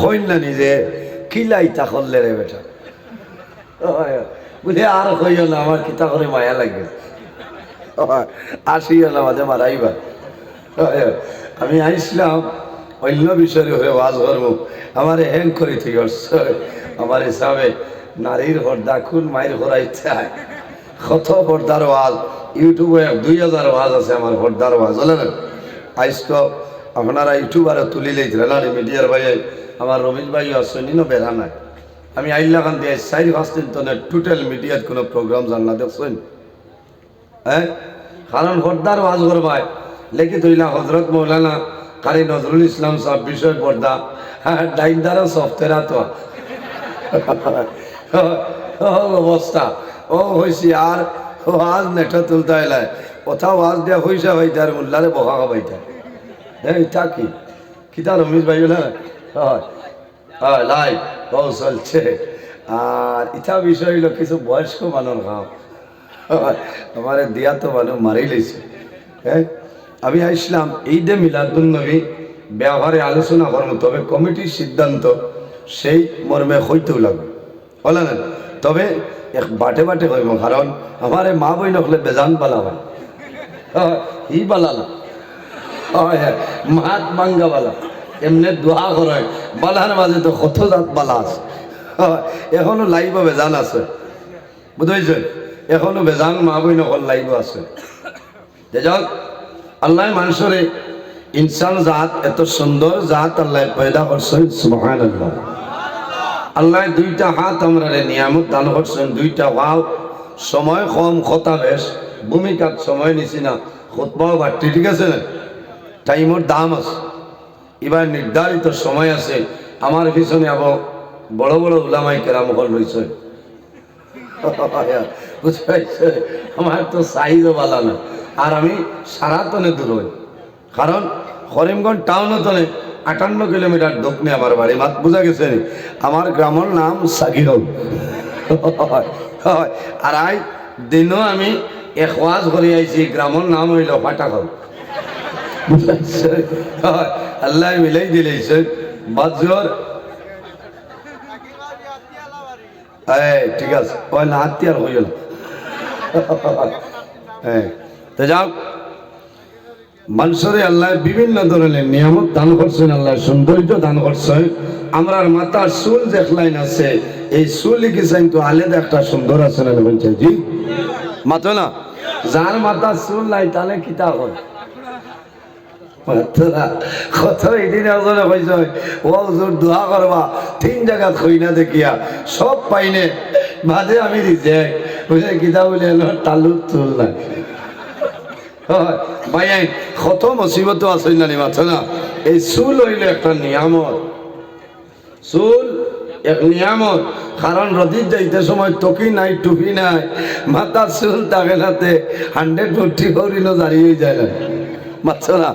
হইন না নিজে, কিলাই তা করলে রে বেটা বুঝে আর কইও না, আমার কিতা করে মায়া লাগে আসিও না, মাঝে মারাইবা আমি আইসলাম, অন্য বিষয়ের হয়ে ওয়াজ করব। আমার হ্যাং করে তুই আমার হিসাবে নারীর হর্দা খুন মায়ের হরাই চায় কত হর্দার ওয়াজ, ইউটিউবে দুই হাজার ওয়াজ আছে আমার হর্দার ওয়াজ, বলে না? আইস তো আপনারা ইউটিউবারে তুলি লইছিলেন না মিডিয়ার ভাই আমার রমেশ ভাই আসেনি না বেড়া নাই। আমি আইল্লা খান দিয়ে দিন তো টোটাল মিডিয়ার কোনো প্রোগ্রাম জান না দেখছেন? হ্যাঁ? কারণ হর্দার ওয়াজ করবাই। লেখি তৈলা হজরত মৌলানা কারি নজরুল ইসলাম সব বিষয় পর্দা। হ্যাঁ ডাইনদারও সফতেরা তো অবস্থা। ও হয়েছি আর আজ নেটা তুলতে এলাই কোথাও আজ দেওয়া হয়েছে হইতে আর মোল্লারে বকা খাবাইতে হ্যাঁ এটা কি? কিতা রমেশ ভাই বলে হয় হয় লাই ও চলছে। আর ইটা বিষয় হইল কিছু বয়স্ক মানুষ খাও। আমার দিয়া তো মানুষ মারি লেছে। হ্যাঁ আমি আসলাম এই দে মিলাদুল নবী ব্যবহারে আলোচনা করব তবে কমিটির সিদ্ধান্ত সেই মর্মে হইতেও লাগবে বলে না তবে এক বাটে বাটে হইব কারণ আমার মা বই নকলে বেজান বালাবা হি বালালা হয় হ্যাঁ মাত বাঙ্গা বালা এমনি দোয়া করে বালার মাঝে তো কত জাত বালা আছে। এখনও লাইব বেজান আছে। বুঝেছেন এখনও বেজান মা বই নকল লাইব আছে। যাক আল্লাহ মানুষরে ইনসান জাত এত সুন্দর জাত আল্লাহ পয়দা করছেন সুবহান আল্লাহ আল্লাহ দুইটা হাত আমরা নিয়ামত দান করছেন, দুইটা ভাও। সময় কম, কথা বেশ। ভূমিকাত সময় নিছি না। খুতবাও বাড়তি, ঠিক আছে? না টাইমর দাম আছে। এবার নির্ধারিত সময় আছে। আমার পিছনে আবার বড় বড় উলামাই কেরাম হল রয়েছে। বুঝতে আমার তো সাইজও বালা না। আর আমি সারাতনে দূর হই। কারণ করিমগঞ্জ টাউনতনে আটান্ন কিলোমিটার দক্ষিণে আমার বাড়ি। মাত বোঝা গেছে? আমার গ্রামের নাম সাগিরল। আর আই, দিনও আমি এক ওয়াজ করে আইছি গ্রামের নাম হইল ফাটাকল আল্লাহ মিলাই দিলেছে বাজর ঠিক আছে। ওই না, হাতিয়ার হইল হ্যাঁ যাও। মানুষের আল্লাহ বিভিন্ন ধরনের নিয়ামত দান করছেন, আল্লাহ সৌন্দর্য দান করছেন। আমরার মাথার চুল দেখলাইন আছে, এই চুল লিখেছেন তো আলেদা একটা সুন্দর আছে না বলছে। জি? মাতো না? যার মাথার চুল নাই, তাহলে কিতা হয় মাত্রা কত এদিন আসলে কইছ ও জোর না দেখিয়া। পাইনে আমি কিতা মুসিবত আছে না মাথা না। এই চুল হইল একটা নিয়ামত। চুল এক নিয়ামত। কারণ রদির যাইতে সময় টকি নাই, টুপি নাই। মাথার চুল থাকে নাতে হান্ড্রেড ফোরটি করিল দাঁড়িয়ে যায় না। না।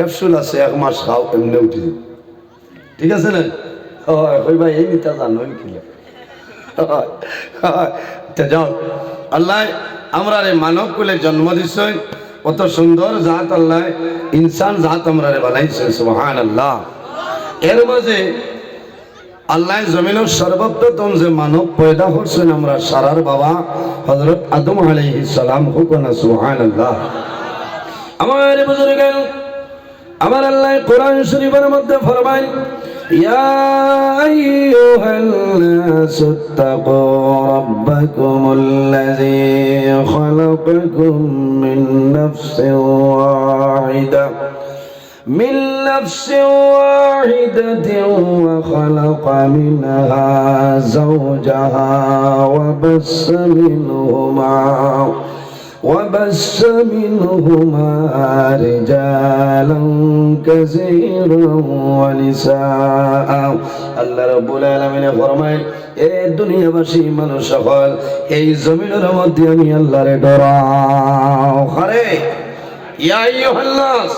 ক্যাপসুল আছে, এক মাস খাও, এমনি উঠি। ঠিক আছে না? হয় কই ভাই, এই নিতা জানো কি তা যাও। আল্লাহ, আমরা রে মানব কুলে জন্ম দিছে, কত সুন্দর জাত আল্লাহ, ইনসান জাত আমরা রে বানাইছে সুবহান আল্লাহ এর মাঝে আল্লাহ জমিনের সর্বপ্রথম যে মানব পয়দা করছেন আমরা সারার বাবা হজরত আদম আলাইহিস সালাম হুকনা সুবহান আল্লাহ আমার বুজুর্গ আমার আল্লাহ কোরআন শরীফের মধ্যে ফরমায় ইয়া আইয়ুহাল নাস তাকু রাব্বাকুমুল্লাযী খালাকাকুম মিন নাফসিন ওয়াহিদা من نفس واحدة وخلق منها زوجها وبس منهما وبس منهما رجالا كثيرا ونساء আল্লাহ রব্বুল আলামিনে ফরমায় এ দুনিয়াবাসী মানুষ সকল এই জমিনের মধ্যে আমি আল্লাহরে ডরাও হারে ইয়া আইয়ুহান নাস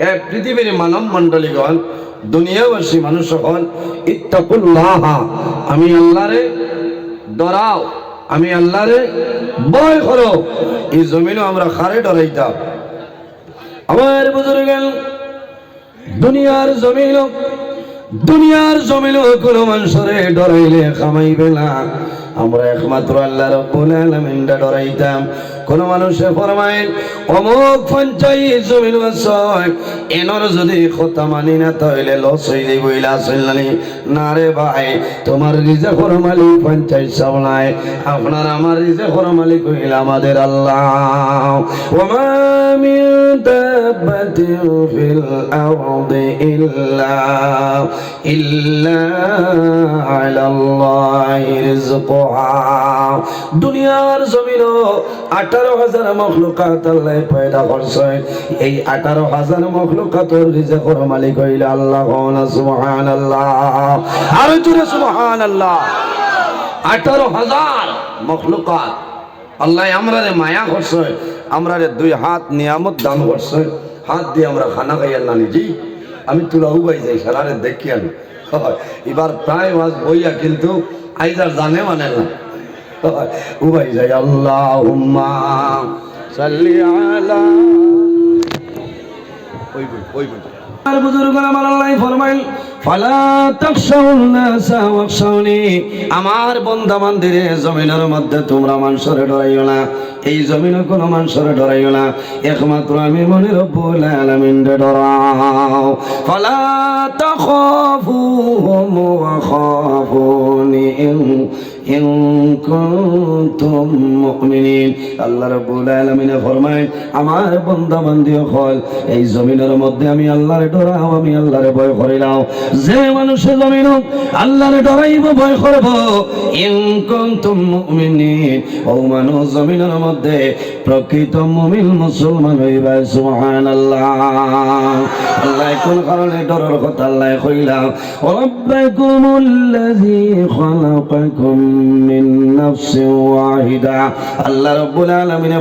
হে পৃথিবীর মানব মণ্ডলীগণ দুনিয়াবাসী মানুষ সকল ইত্তাকুল্লাহ আমি আল্লাহরে ডরাও আমি আল্লাহরে ভয় করো। এই জমিনও আমরা খারে ডরাইতাম। আমার বুজুর্গ দুনিয়ার জমিন দুনিয়ার জমিন কোনো মানুষরে ডরাইলে খামাইবে না। আমরা একমাত্র আল্লাহ রব্বুল আলামিনটা ডরাইতাম। কোন মানুষে ফরমায় অমুক পঞ্চায়েত আছে এনর যদি কথা মানি না তাহলে লস হয়ে যাই বইলা আসলানি না রে ভাই, তোমার রিজে হর মালিক পঞ্চায়েত সামলায় আপনার আমার রিজে হর মালিক হইল আমাদের আল্লাহ। দুনিয়ার জমিন আঠারো হাজার মখলুকাত আল্লাহ পয়দা করছে। এই আঠারো হাজার মখলুকাতর রিজেকর মালিক হইল আল্লাহ সুবহান আল্লাহ আরও জুড়ে সুবহান আল্লাহ আঠারো হাজার মখলুকাত আল্লাহ আমরা রে মায়া করছে আমরা রে দুই হাত নিয়ামত দান করছে। হাত দিয়ে আমরা খানা খাই আল্লাহ নিজেই। আমি তুলা উবাই যাই সারারে দেখি আমি। এবার প্রায় মাস বইয়া কিন্তু আইজার জানে মানে না। আমার বান্দা বান্দিরে জমিনের মধ্যে তোমরা মানুষরে ডরাইও না। এই জমিনে কোনো মানুষরে ডরাইও না। একমাত্র আমি মনে রব্বুল আলামিন ডরাও। ফালা তাখাফুহুম ইন কুনতুম মুমিনিন। আল্লাহ রাব্বুল আলামিন ফরমায়, আমার হল এই জমিনের মধ্যে আমি আল্লাহরে ডরাও, আমি আল্লাহরে ভয় করিলাম যে মানুষের জমিন আল্লাহরে ডরাইব, ভয় করব। ইন কুনতুম মুমিনিন, ও মানুষ জমিনের মধ্যে প্রকৃত মুমিন মুসলমান হইবা সুবহানাল্লাহ। আল্লাহ কোন কারণে কথা আল্লাহ ওয়াহিদা। আল্লাহ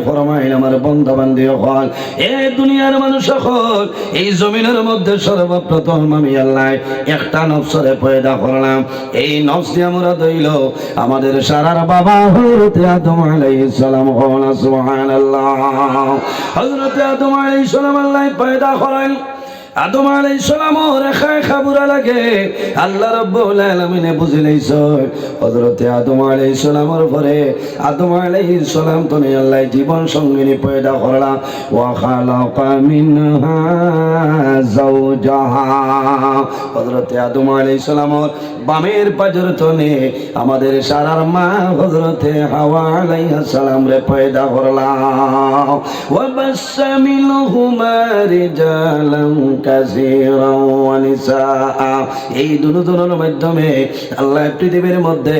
ফরমাইল, আমার বান্দি হল এ দুনিয়ার মানুষ হল এই জমিনের মধ্যে সর্বপ্রথম আমি আল্লাহ একটা নফসরে পয়দা করলাম। এই নফস আমরা দইল আমাদের সারার বাবা হযরত আদম আলাইহিস সালাম হন, সুবহানাল্লাহ। আল্লাহ। লাগে। আল্লাহ জীবন সঙ্গিনী পয়দা করলা। ওয়া আদম আলাইহিস সালামের বামের পাজর আমাদের সারার মা হযরতে হাওয়া আলাইহিস সালাম রে পয়দা করলা ওয়া বাসসা মিনহুমা রিজালান কাসীরা ওয়া এই দুনুদনের মাধ্যমে আল্লাহ পৃথিবীর মধ্যে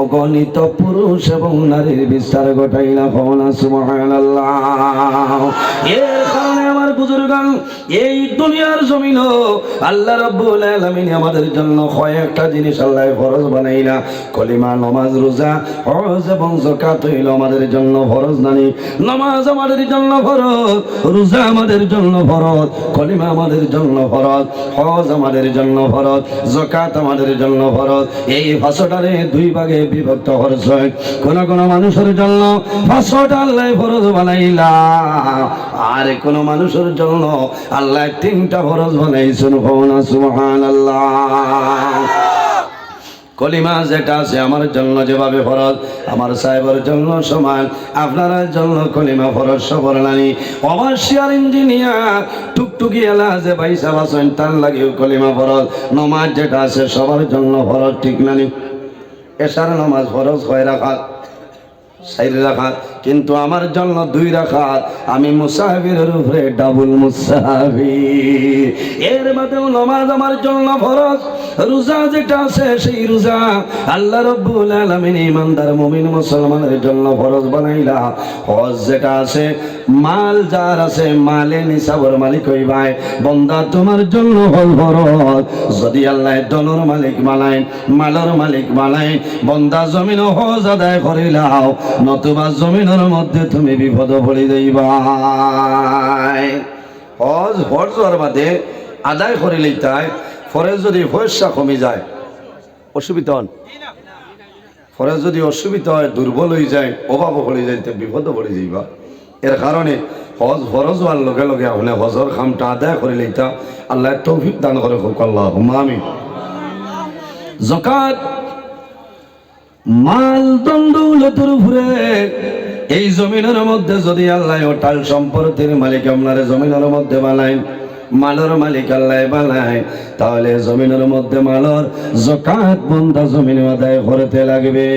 অগণিত পুরুষ এবং নারীর বিস্তার ঘটাইলা হন সুবহানাল্লাহ। এর কারণে আমার বুজুর্গান, এই দুনিয়ার জমিন আল্লাহ রাব্বুল আলামিন আমাদের জন্য কয়েকটা জিনিস আল্লাহ ফরজ বানাইলা কলিমা, নমাজ, রোজা, হজ এবং যাকাত হইল আমাদের জন্য ফরজ নানি। নামাজ আমাদের জন্য ফরজ, রোজা আমাদের জন্য ফরজ, কলিমা আমাদের জন্য ফরজ, হজ আমাদের জন্য ফরজ, যাকাত আমাদের জন্য ফরজ। এই পাঁচটারে দুই ভাগে বিভক্ত ফরজ হয় কোন কোন মানুষের জন্য পাঁচটা আল্লাহ ফরজ বানাইলা, আর কোন মানুষের জন্য আল্লাহ তিনটা ফরজ বানাইছেন। ভবনা সুবহানাল্লাহ। কলিমা যেটা আছে আমার জন্য যেভাবে ফরজ, আমার সাহেবের জন্য সমান, আপনার জন্য কলিমা ফরজ সবর নানি। অবশ্যই ইঞ্জিনিয়ার, টুকটুকি এলা যে ভাই আছেন তার লাগে কলিমা ফরজ। নমাজ যেটা আছে সবার জন্য ফরজ, ঠিক নানি? এসার নমাজ ফরজ হয় রাখা সাইড রাখা কিন্তু আমার জন্য দুই রাখাত। আমি মুসাফিরের উপরে ডাবল মুসাফির এর বাদেও নমাজ আমার জন্য ফরজ। রোজা যেটা আছে সেই রোজা আল্লাহ রব্বুল আলামিন ইমানদার মুমিন মুসলমানের জন্য ফরজ বানাইলা। হজ যেটা আছে মাল যার আছে মালে নিসাবর মালিক হইবাই। বন্দা, তোমার জন্য হল ফরজ। যদি আল্লাহ দলর মালিক বানায়, মালর মালিক বানায়, বন্দা জমিন হজ আদায় করিলাও নতুবা জমিনের মধ্যে তুমি বিপদ পড়ি যাইবাই। হজ হজ হওয়ার বাদে আদায় করিলেই তাই ফরে যদি পয়সা কমে যায়, অসুবিধা হন। ফলে যদি অসুবিধা হয়, দুর্বল হয়ে যায়, অভাব পড়ে যায় বিপদ পড়ে যাইবা। এর কারণে হজ, ফরজ হওয়ার লগে লগে আপনি হজর খামটা আদায় করিলে তা আল্লাহ তৌফিক দান করে আল্লাহ আমি জকাত, মাল দণ্ডৌলতুর উপরে এই জমিনের মধ্যে যদি আল্লাহ ওটাল সম্পত্তির মালিক আপনার জমিনের মধ্যে বানায়, মালর মালিক আল্লাহ বানায়, তাহলে জমিনের মধ্যে মালর জকাত বন্ধা জমিন আদায় করতে লাগবে।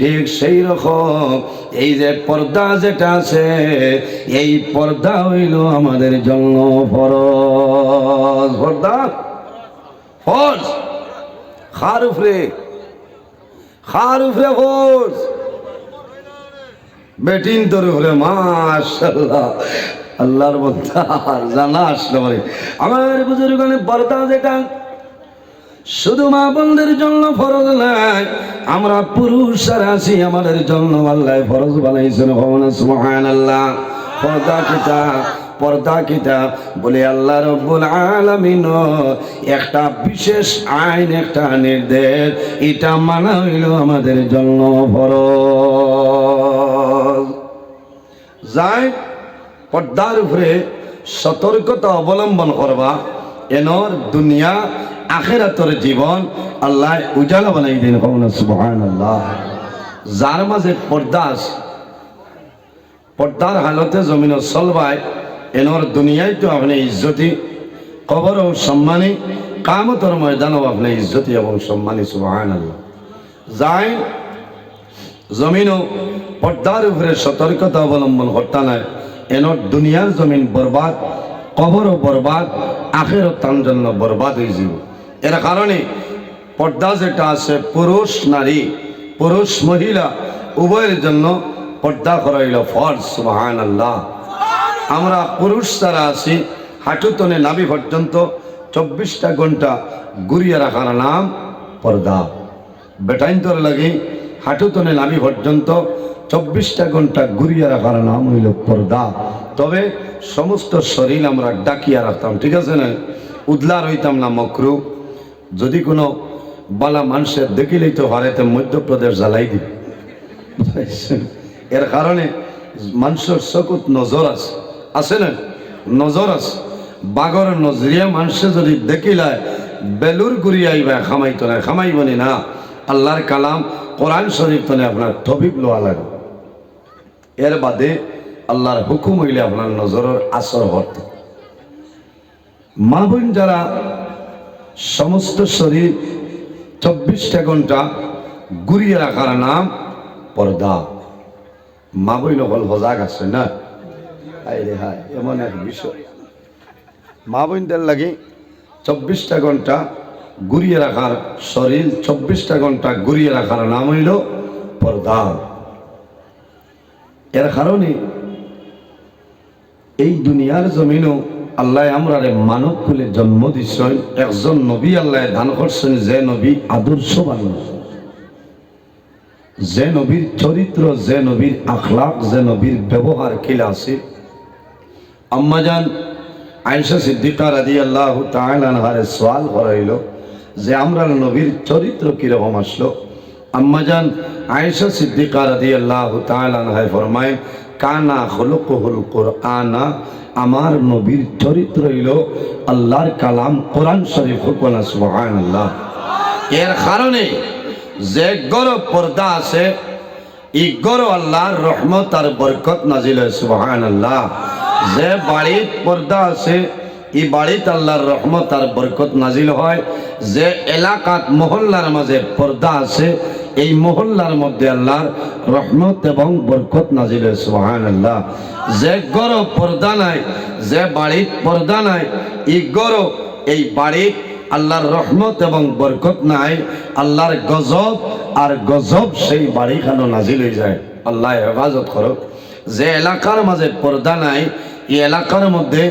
ঠিক সেই রকম এই যে পর্দা যেটা আছে, এই পর্দা হইল আমাদের জন্য পর্দা? ফরজ। খার উপরে। খার ফরজ। বেটিন তোর উপরে মাশাল্লাহ আল্লাহর বন্ধা জানা আসলে আমার বুজুর্গানে পর্দা যেটা শুধু মা বোনদের জন্য ফরজ নাই আমরা পুরুষরা আছি, আমাদের জন্য আল্লাহ ফরজ বানাইছেন ভবন সুবহান আল্লাহ পর্দা কিতা পর্দা কিতা বলে আল্লাহ রব্বুল আলামিন, একটা বিশেষ আইন, একটা নির্দেশ, এটা মানা হইল আমাদের জন্য ফরজ। যাই, পর্দার উপরে সতর্কতা অবলম্বন করবা। এনর দুনিয়া আখেরাতর জীবন আল্লাহ উজালা বানাই দিন সুবহান আল্লাহ যার মাঝে পর্দা আছে, পর্দার হালতে জমিন চলবায় এনর দুনিয়ায় তো আপনি ইজ্জতি কবর ও সম্মানী কামতর ময়দানও আপনি ইজ্জতি এবং সম্মানী সুবহান আল্লাহ যায় জমিনও পর্দার উপরে সতর্কতা অবলম্বন করতে নাই এনর দুনিয়ার জমিন বরবাদ কবরও বরবাদ আখের তার জন্য বরবাদ হয়ে যাব এর কারণে পর্দা যেটা আছে, পুরুষ, নারী, পুরুষ, মহিলা, উভয়ের জন্য পর্দা করা হইল ফর্জ সুবাহান আল্লাহ আমরা পুরুষ যারা আছি হাঁটুতনে নাভি পর্যন্ত চব্বিশটা ঘণ্টা ঘুরিয়ে রাখার নাম পর্দা। বেটাইন্তর লাগে হাঁটুতনে নাভি পর্যন্ত চব্বিশটা ঘণ্টা ঘুরিয়ে রাখার নাম হইল পর্দা। তবে সমস্ত শরীর আমরা ডাকিয়া রাখতাম, ঠিক আছে না? উদলা রইতাম না মকরু। যদি কোনো বালা মানুষের দেখিলেই তো হারেতে মধ্যপ্রদেশ জ্বালাই দিব। এর কারণে মানুষের চকুত নজর আছে। আছে না? নজর আছে। বাগর নজরিয়া মানুষে যদি দেখিলায়, বেলুর গুড়ি আইবা, খামাইতো না খামাইবনি না আল্লাহর কালাম কোরআন শরীফ তনে আপনার তবিব লোয়া লাগে এর বাদে আল্লাহর হুকুম হইলে আপনার নজরের আসর হতে। মা বোন যারা সমস্ত শরীর চব্বিশটা ঘণ্টা ঘুরিয়ে রাখার নাম পর্দা। মা বই নকল সজাগ আছে না? এমন এক বিষয়। মা বোনদের লাগে চব্বিশটা ঘণ্টা ঘুরিয়ে রাখার শরীর চব্বিশটা ঘণ্টা ঘুরিয়ে রাখার নাম হইল পর্দা। এর কারণে এই দুনিয়ার জমিনও আল্লাহ আমরা মানব কুলে জন্ম দিচ্ছেন একজন নবী আল্লাহ দান করছেন, যে নবী আদর্শবান। যে নবীর চরিত্র, যে নবীর আখলাক, যে নবীর ব্যবহার কিলা আছে আম্মাজান আয়েশা সিদ্দিকা রাদি আল্লাহ তাহারে সোয়াল করাইল যে আমরা নবীর চরিত্র কীরকম আসলো। আম্মাজান আয়েশা সিদ্দিকা রাদি আল্লাহ তাহায় ফরমায় কানা হলো হলুকুহুল কোরআনা, আমার নবীর চরিত্র হইল আল্লাহর কালাম কোরআন শরীফ আল্লাহ এর কারণে যে গড় পর্দা আছে ই গড় আল্লাহর রহমত আর বরকত নাজিল সুবহান আল্লাহ যে বাড়ির পর্দা আছে, এই বাড়িতে আল্লাহর রহমত আর বরকত নাজিল হয়। যে এলাকাত, মহল্লার মাঝে পর্দা আছে এই মহল্লার মধ্যে আল্লাহর রহমত এবং বরকত নাজিল সুহান আল্লাহ যে গর পর্দা নাই, যে বাড়ির পর্দা নাই, এই গর এই বাড়ির আল্লাহর রহমত এবং বরকত নাই, আল্লাহর গজব আর গজব সেই বাড়িখানো নাজিল হয়ে যায়। আল্লাহ হেফাজত করুক। যে এলাকার মাঝে পর্দা নাই, এই এলাকার মধ্যে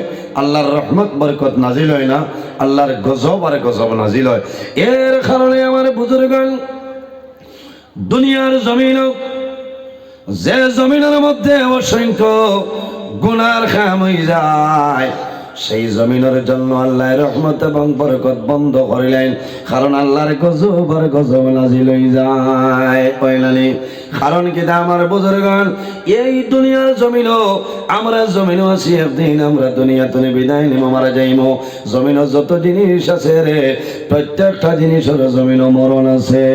আল্লাহর রহমত, বরকত নাজিল হয় না, আল্লাহর গজব আর গজব নাজিল হয়। এর কারণে আমার বুজুর্গান দুনিয়ার জমিন যে জমিনের মধ্যে অসংখ্য গুনার খাম হয়ে যায়। সেই জমিনের জন্য আল্লাহ রহমত এবং বরকত বন্ধ করিলেন। কারণ আল্লাহর গজব আর গজব নাজিল হয়ে যায়। কইলানি কারণ কি তা আমার বুজুর্গান এই দুনিয়ার জমিনও আমরা জমিনও আছি একদিন, আমরা দুনিয়া তুমি বিদায় নিম, মারা যাইম। জমিনও যত জিনিস আছে রে, প্রত্যেকটা জিনিসের জমিনও মরণ আছে।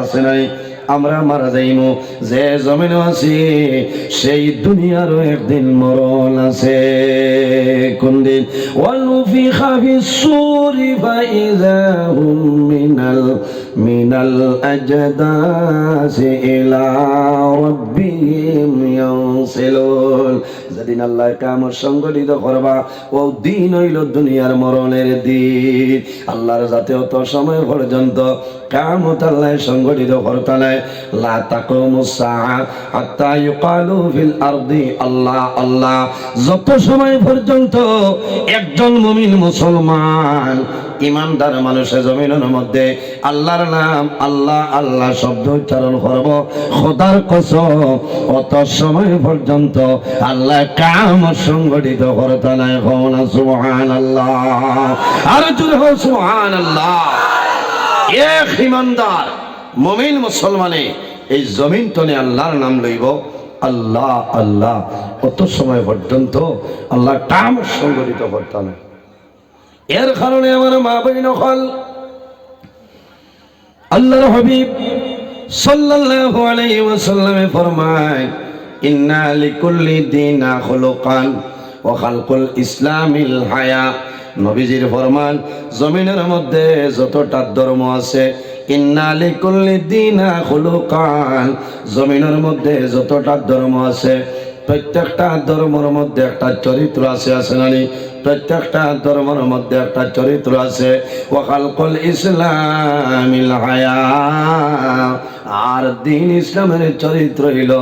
আছে নাই? আমরা মারা যাইমু। যে জমিন আছি, সেই দুনিয়ারও একদিন মরণ আছে। কোন দিন? ওয়ালফি খাফি সুরি ফাইদা হুম মিনাল মিনাল আজদাসি ইলা রাব্বিহিম ইয়ানসিলুন। যেদিন আল্লাহ কামর সংগঠিত করবা, ও দিন হইল দুনিয়ার মরণের দিন। আল্লাহর যাতে সময় পর্যন্ত কামত আল্লাহ সংগঠিত করতালে লা তাকুমু সাআ হাত্তা আল্লাহ আল্লাহ। যত সময় পর্যন্ত একজন মুমিন মুসলমান, ইমানদার মানুষের জমিনের মধ্যে আল্লাহর নাম, আল্লাহ আল্লাহ শব্দ উচ্চারণ করব, খোদার কসম, অত সময় পর্যন্ত আল্লাহ কাম সংগঠিত করতে নাই হন সুবহান আল্লাহ আর সুবহান আল্লাহ এক ইমানদার মমিন মুসলমানে এই জমিন তনে আল্লাহর নাম লইব। আল্লাহ আল্লাহ। কত সময় পর্যন্ত আল্লাহ কাম সংগঠিত করতাম এর কারণে আমার মা বই নকল আল্লাহর হাবিব সাল্লাল্লাহু আলাইহি ওয়াসাল্লামে ফরমায়, ইন্না লিকুল্লি দিনা খুলুকান ওয়া খালকুল ইসলামিল হায়া। নবীজির ফরমান, জমিনের মধ্যে যতটা ধর্ম আছে জমিনের মধ্যে যতটা ধর্ম আছে, প্রত্যেকটা ধর্মের মধ্যে একটা চরিত্র আছে আছে নানি প্রত্যেকটা ধর্মের মধ্যে একটা চরিত্র আছে ওয়াকালকুল ইসলামিল হায়া আর দিন ইসলামের চরিত্র হইল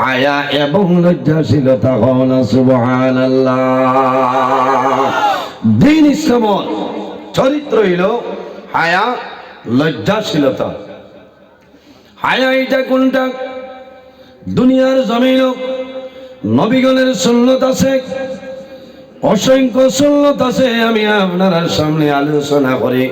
হায়া এবং লজ্জাশীলতা হন সুবহানাল্লাহ। দিন ইসলামর চরিত্র হইল হায়া, লজ্জাশীলতা। হায়া এটা কোনটা? দুনিয়ার জমিন নবীগণের সুন্নত আছে, অসংখ্য সুন্নত আছে। আমি আপনার সামনে আলোচনা করি।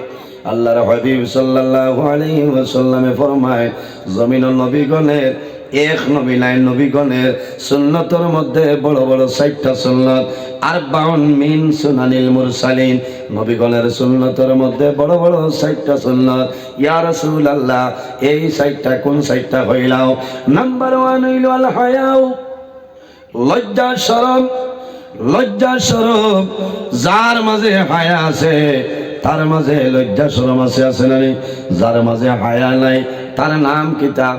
আল্লাহর হাবিব সাল্লাল্লাহু আলাইহি ওয়াসাল্লামে ফরমায়, জমিন নবীগণের এক নবী নাই নবীগণের সুন্নতর মধ্যে বড় বড় ষাটটা সুন্নত। আর বাউন মিন সুনানিল মুরসালিন, নবীগণের সুন্নতর মধ্যে বড় বড় ষাটটা সুন্নত। ইয়া রাসূলুল্লাহ, এই ষাটটা কোন ষাটটা হইলাও? নাম্বার ওয়ান হইল আল হায়াউ, লজ্জা শরম লজ্জা শরম যার মাঝে হায়া আছে, তার মাঝে লজ্জা শরম আছে আছে না? যার মাঝে হায়া নাই, তার নাম কিতাব?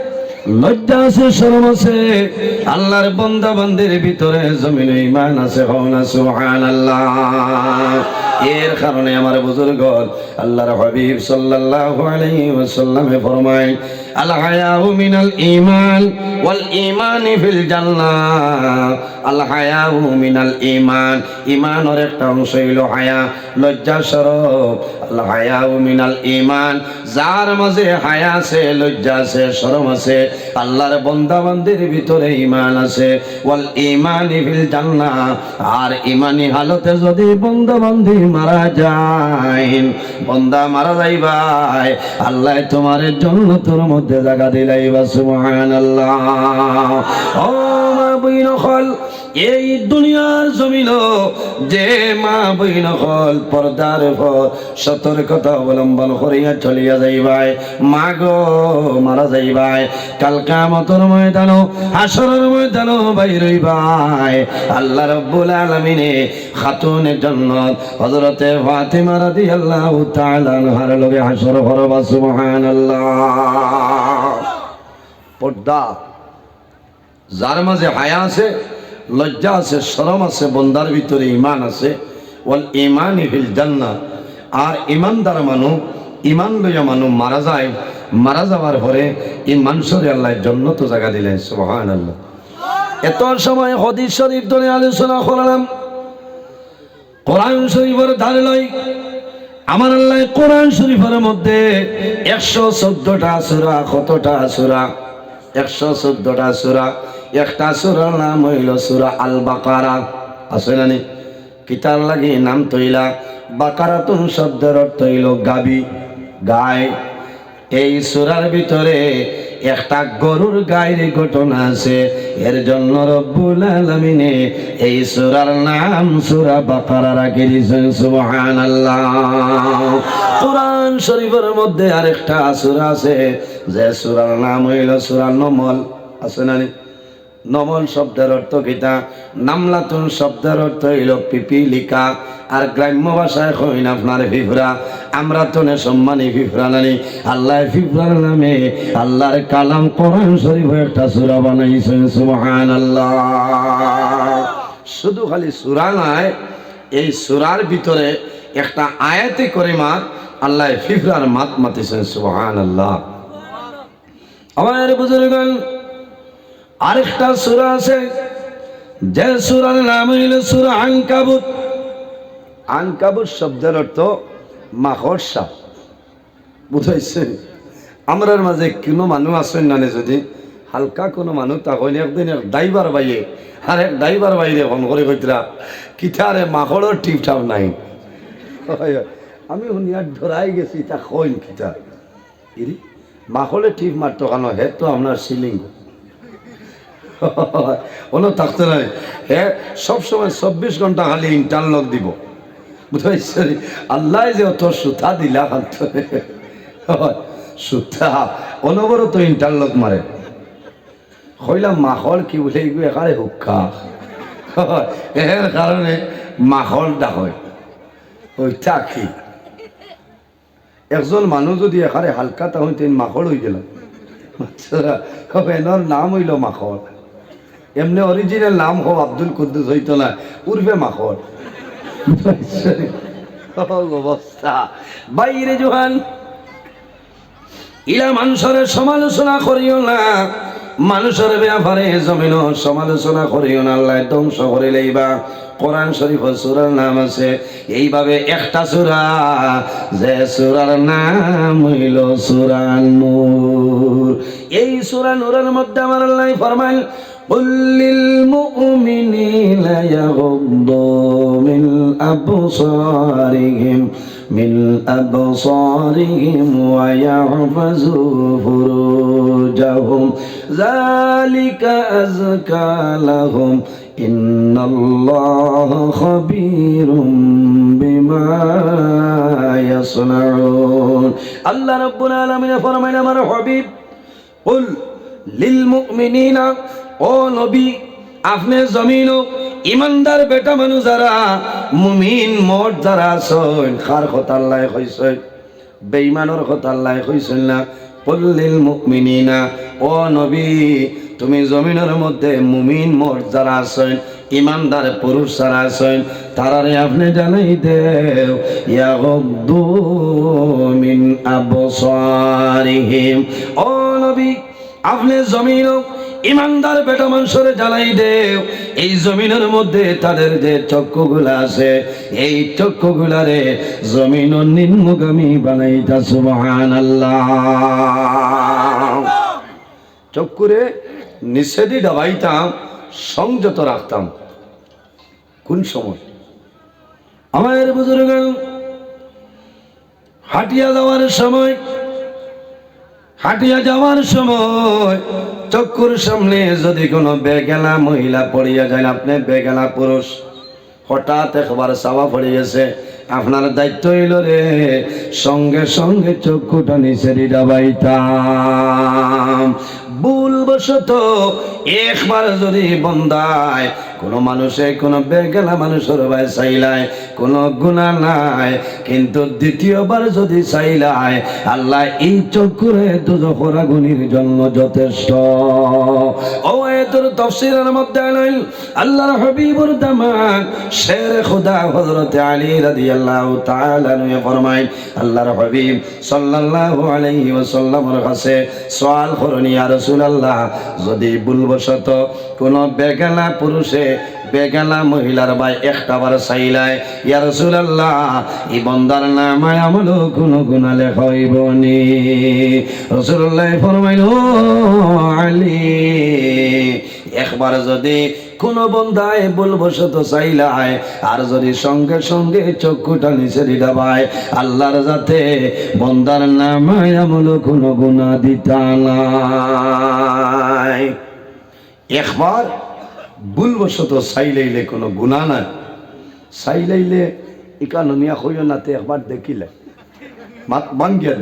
লজ্জা আছে, শরম আছে। আল্লাহর বন্দা বান্দির ভিতরে জমিনে ইমান আছে হওনা সুহান আল্লাহ এর কারণে আমার বুজুর্গ আল্লাহর হাবিব সাল্লাল্লাহু আলাইহি ওয়াসাল্লামে ফরমায়, আল হায়াউ মিনাল ঈমান ওয়াল ঈমান ফিল জান্নাহ। আল হায়াউ মিনাল ঈমান, ঈমানের একটা অংশ হইল হায়া, লজ্জা, শরম। আল হায়াউ মিনাল ঈমান যার মাঝে হায়া আছে, লজ্জা আছে, শরম আছে, আল্লাহর বন্দাবান্দির ভিতরে ইমান আছে। ওয়াল ইমানি ফিল জান্নাহ, আর ইমানি হালতে যদি বন্দাবান্দি মারা যায় বন্দা মারা যাইবাই, আল্লাহ তোমার জন্য তোর মধ্যে জায়গা দিলাইবা, সুবহানাল্লাহ। ও মা বইন হল এই দুনিয়ার জমিন যে মা বইন হল পর্দার পর সতর্কতা অবলম্বন করিয়া চলিয়া যাইবাই। মা গো, মারা যাইবাই। কাল কামতর ময়দানো হাসরের ময়দানো বাইর হইবাই। আল্লাহ রব্বুল আলামিনে খাতুনের জন্নত হযরতে ফাতিমা রাদিয়াল্লাহু তাআলা আনহার লগে হাসর করবা সুবহানাল্লাহ। পর্দা, যার মাঝে হায়া আছে লজ্জা আছে, শরম আছে, বন্দার ভিতরে ইমান আছে। ওয়াল ইমান ফিল জান্নাহ। আর ইমানদার মানুষ ইমান লইয়া মানুষ মারা যায়, মারা যাওয়ার পরে এই মানুষের আল্লাহ জন্য তো জায়গা দিলেন সুবহান আল্লাহ এত সময় হদিস শরীফ ধরে আলোচনা করলাম। কোরআন শরীফের ধারে লই, আমার আল্লাহ কোরআন শরীফের মধ্যে একশো চোদ্দটা সুরা, কতটা সুরা? একশো চোদ্দটা সুরা। একটা সুরার নাম হইল সুরা আল বাকারা আছে না কিতার লাগি নাম তৈলা। বাকারাতুন শব্দের অর্থ হইল গাবি, গায়। এই সুরার ভিতরে একটা গরুর গায়ের ঘটনা আছে। এর জন্য রব্বুল আলমিনে এই সুরার নাম সুরা বাকারা রাখি সুবহানাল্লাহ। কোরআন শরীফের মধ্যে আরেকটা সুরা আছে, যে সুরার নাম হইল সুরা নমল। আছে না? নি? নমল শব্দের অর্থ কিতা নামলাতুন শব্দের অর্থ হইল পিপিলিকা। আর গ্রাম্য ভাষায় কইন আপনার ফিফরা। আমরা তো নে সম্মানী ফিফরা নানি। আল্লাহ ফিফরার নামে আল্লাহর কালাম কোরআন শরীফ একটা সূরা বানাইছেন, সুবহানাল্লাহ। শুধু খালি সূরা নয় এই সূরার ভিতরে একটা আয়াতে করে মাত আল্লাহ ফিফরার মাত মাতিছেন, সুবহানাল্লাহ। আমার বুজুর্গণ আরেকটা সুরা আছে, যে সুরার নাম হইল সুরা আনকাবুত। আনকাবুত শব্দের অর্থ মাখর সাপ বুঝাইছে আমরার মাঝে কোনো মানুষ আছেন না যদি? হালকা কোনো মানুষ তখন একদিন এক ড্রাইভার বাইয়ে, আর এক ড্রাইভার বাইরে ফোন করে কইতরা, কিতারে মাখড়ের টিপটাপ নাই। আমি শুনিয়ার ধরাই গেছি, তা কইন কিতা? ইরি মাখলে টিপ মারতো কেন? হে তো আপনার সিলিং কোনো থাকতে নাই। হে সবসময় চব্বিশ ঘণ্টা খালি ইন্টারলক দিব। বুঝতে আল্লাহ যে অত সুতা দিলা সুতা। অনবরত ইন্টারলক মারে। কইলাম, মাখল কি বলে এগুলো একারে হুক্কা? এর কারণে মাখলটা হয়। কি? একজন মানুষ যদি এখানে হালকা তাহলে মাখড় হয়ে গেল। এনার নাম হইল মাখড় এমনি অরিজিনাল নাম হোক আব্দুল কুদ্দুস হইতো না। উর্ফে মাখড় অবস্থা। বাইরে জোহান, ইলা মানুষের সমালোচনা করিও না। মানুষের ব্যাপারে জমিন সমালোচনা করিও না। আল্লাহ ধ্বংস করে লইবা। কোরআন শরীফ সুরার নাম আছে, এইভাবে একটা সুরা, যে সুরার নাম হইল সুরান নূর। এই সুরা নূরের মধ্যে আমার আল্লাহ ফরমাইল قل للمؤمنين يغضوا من أبصارهم من أبصارهم ويحفظوا فروجهم ذلك أزكى لهم إن الله خبير بما يصنعون الله رب العالمين فرمينا من حبيب قل للمؤمنين ও নবী, আপনি জমিন ইমানদার বেটা মানুষ যারা, মুমিন মঠ যারা আছেন, খার কইছেন বেঈমানের কথা আল্লাহ কইছেন না। পল্লিল মুমিনিনা, ও নবী, তুমি জমিনের মধ্যে মুমিন মঠ যারা আছেন, ইমানদার পুরুষ যারা আছেন, তারারে আপনি জানাই দেও ইয়াগদ্দু মিন আবসারিহিম। ও নবী, আপনি জমিন ইমানদার বেটা মানুষের জ্বালাই দেও। এই জমিনের মধ্যে তাদের যে চক্ষুগুলা আছে, এই চক্ষুগুলারে জমিন নিম্নগামী বানাইতা সুবহান চক্ষুরে নিষেধি দাবাইতাম সংযত রাখতাম। কোন সময়? আমার বুজুর্গ, হাটিয়া যাওয়ার সময় হাটিয়া যাওয়ার সময় চক্ষুর সামনে যদি কোনো বেগেলা মহিলা পড়িয়া যায়, আপনি বেগেলা পুরুষ। হঠাৎ একবার চাওয়া পড়িয়েছে আপনার দায়িত্ব হইল রে, সঙ্গে সঙ্গে চক্ষুটা নিচে দিদাবাইতাম ভুল বশত একবার যদি বন্দায়, কোনো মানুষে, কোনো বেগেলা মানুষের ভাই চাইলায়, কোনো গুণা নাই, কিন্তু দ্বিতীয়বার যদি চাইলায়, আল্লাহ এই চক্ষুরে দুজখর আগুনির জন্য যথেষ্ট। ও এতর তফসিরের মধ্যে আনাইল আল্লাহর হাবিবুর দামান শের খুদা হযরত আলী রাদিয়াল্লাহু তাআলা নুয়ে ফরমাইন আল্লাহর হাবিব সাল্লাল্লাহু আলাইহি ওয়াসাল্লামের কাছে সওয়াল করুন, ইয়া রাসূলুল্লাহ, যদি ভুলবশত কোন বেগেলা পুরুষে বেগেলা মহিলার ভাই একটা বার চাইলাই ইয়া রাসূলুল্লাহ ই বন্দার নামায় আমল কোন লেখা হইব নি। রাসূলুল্লাহ ফরমাইল আলী, একবার যদি কোন বন্ধায় বলবশত চাইলায়, আর যদি সঙ্গে সঙ্গে চক্ষুটা নিচে ভাই আল্লাহর যাতে বন্দার নামায় আমল কোন গুণা দিতা নাই। একবার ভুলবশত চাইলাইলে কোনো গুণা নাই। চাইলাইলে ইকানমিয়া হইও নাতে একবার দেখিলে। মাত দিয়া।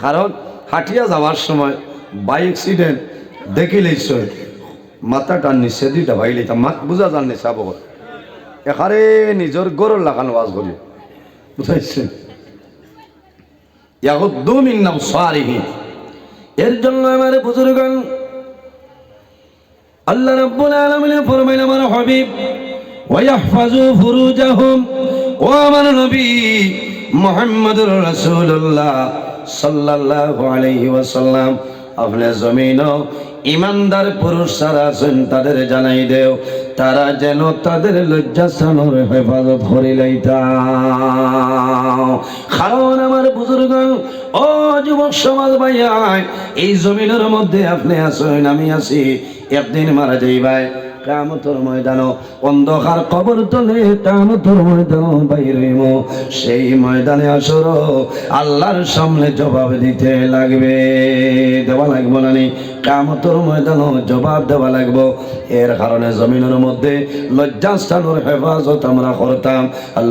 কারণ হাটিয়া যাওয়ার সময় বাই অ্যাক্সিডেন্ট দেখিলেইছ মাথাটা নিচে দিটা ভাইলে তা মাত বুঝা যান নি চাব এখানে নিজের গরর লাগানো ওয়াজ করি বুঝাইছেন মিন নাবসারিহি এর জন্য আমার বুজুর্গান আল্লাহ রাব্বুল আলামিন ফরমাইল, আমার হাবিব, ওয়াহফাজু ফুরুজাহুম, ও আমার নবী মুহাম্মদুর রাসূলুল্লাহ সাল্লাল্লাহু আলাইহি ওয়াসাল্লাম, আপনি জমিন ইমানদার পুরুষ যারা আছেন, তাদের জানাই দেও, তারা যেন তাদের লজ্জাস্থানের হেফাজত করে লইতাম কারণ আমার বুজুর্গ যুবক সমাজ ভাইয়াই এই জমিনের মধ্যে আপনি আছেন, আমি আছি। একদিন মারা ময়দানে। আসর, আল্লাহর সামনে জবাব দিতে লাগবে। না জবাব দেওয়া লাগবো। এর কারণে জমিনের মধ্যে লজ্জাস্থানের হেফাজত আমরা করতাম। আল্লাহ